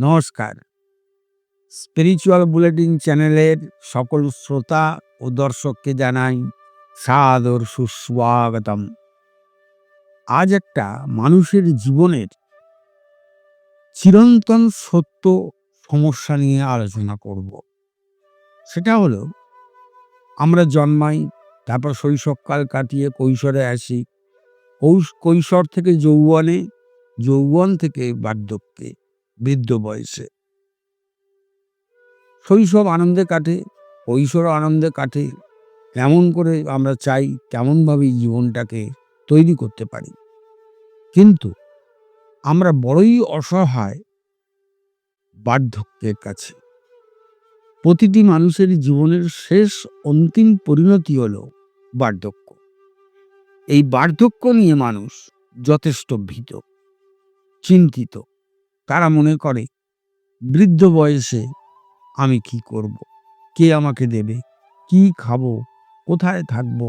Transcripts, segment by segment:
নমস্কার। Spiritual bulletin চ্যানেলের সকল শ্রোতা ও দর্শককে জানাই সাদর সুস্বাগতম। আজ একটা মানুষের জীবনের চিরন্তন সত্য সমস্যা নিয়ে আলোচনা করব। সেটা হলো, আমরা জন্মাই, তারপর শৈশবকাল কাটিয়ে কৈশোরে আসি, কৌশ- কৈশোর থেকে যৌবনে, যৌবন থেকে বার্ধক্যে। বৃদ্ধ বয়সে। শৈশব আনন্দে কাটে, কৈশোর আনন্দে কাটে, কেমন করে আমরা চাই তেমনভাবেই জীবনটাকে তৈরি করতে পারি। কিন্তু আমরা বড়ই অসহায় বার্ধক্যের কাছে। প্রতিটি মানুষের জীবনের শেষ অন্তিম পরিণতি হলো বার্ধক্য। এই বার্ধক্য নিয়ে মানুষ যথেষ্ট ভীত, চিন্তিত তারা মনে করে, বৃদ্ধ বয়সে আমি কি করব? কে আমাকে দেবে? কি খাব? কোথায় থাকব?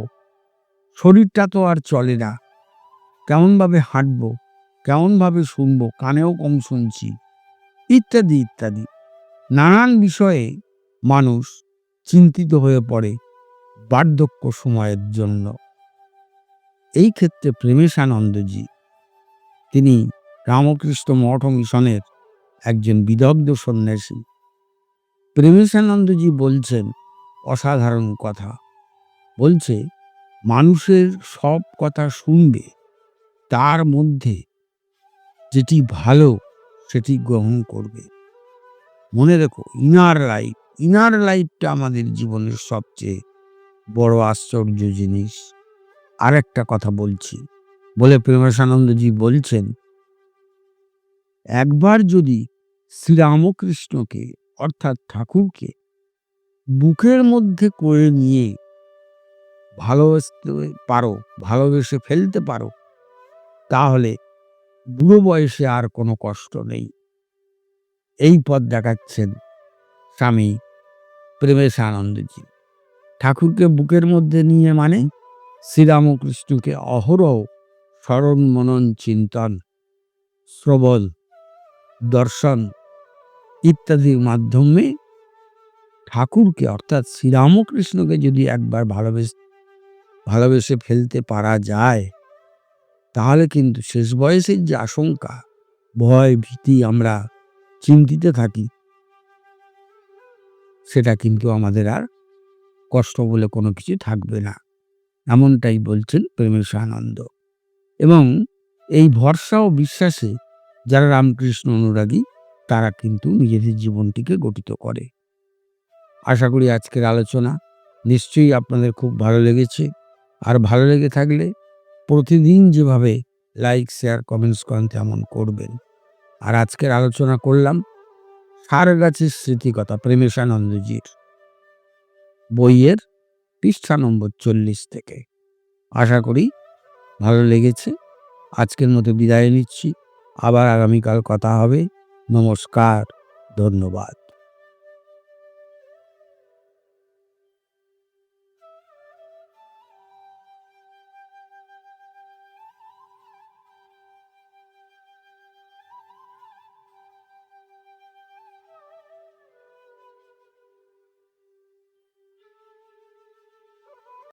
শরীরটা তো আর চলে না। কেমনভাবে হাঁটব? কেমনভাবে শুনব? কানেও কম শুনছি। ইত্যাদি ইত্যাদি। নানান বিষয়ে মানুষ চিন্তিত হয়ে পড়ে বার্ধক্য সময়ের জন্য। এই ক্ষেত্রে প্রেমেশানন্দজি, তিনি রামকৃষ্ণ মঠ মিশনের একজন বিদগ্ধ সন্ন্যাসী। প্রেমেশানন্দজি বলছেন অসাধারণ কথা। বলছে, মানুষের সব কথা শুনবে, তার মধ্যে যেটি ভালো সেটি গ্রহণ করবে। মনে রেখো, ইনার লাইফ, ইনার লাইফটা আমাদের জীবনের সবচেয়ে বড় আশ্চর্য জিনিস। আর একটা কথা বলছি। বলে প্রেমাসানন্দজি বলছেন একবার যদি শ্রীরামকৃষ্ণকে, অর্থাৎ ঠাকুরকে, বুকের মধ্যে করে নিয়ে ভালোবাসতে পারো, ভালোবেসে ফেলতে পারো, তাহলে বুড়ো বয়সে আর কোনো কষ্ট নেই। এই পথ দেখাচ্ছেন স্বামী প্রেমেশ আনন্দজি ঠাকুরকে বুকের মধ্যে নিয়ে মানে শ্রীরামকৃষ্ণকে অহরহ স্মরণ মনন চিন্তন শ্রবণ দর্শন ইত্যাদির মাধ্যমে ঠাকুরকে, অর্থাৎ শ্রীরামকৃষ্ণকে যদি একবার ভালোবেস, ভালোবেসে ফেলতে পারা যায়, তাহলে কিন্তু শেষ বয়সের যে আশঙ্কা, ভয়, ভীতি আমরা চিন্তিত থাকি, সেটা কিন্তু আমাদের আর কষ্ট বলে কোনো কিছু থাকবে না। এমনটাই বলছেন প্রেমেশ আনন্দ এবং এই ভরসা ও বিশ্বাসে যারা রামকৃষ্ণ অনুরাগী, তারা কিন্তু নিজেদের জীবনটিকে গঠিত করে। আশা করি আজকের আলোচনা নিশ্চয়ই আপনাদের খুব ভালো লেগেছে। আর ভালো লেগে থাকলে প্রতিদিন যেভাবে লাইক, শেয়ার, কমেন্টস করেন তেমন করবেন। আর আজকের আলোচনা করলাম সার গাছের স্মৃতিকথা প্রেমেশানন্দজির বইয়ের পৃষ্ঠা নম্বর চল্লিশ থেকে। আশা করি ভালো লেগেছে। আজকের মতো বিদায় নিচ্ছি। আবার আগামীকাল কথা হবে। নমস্কার ধন্যবাদ।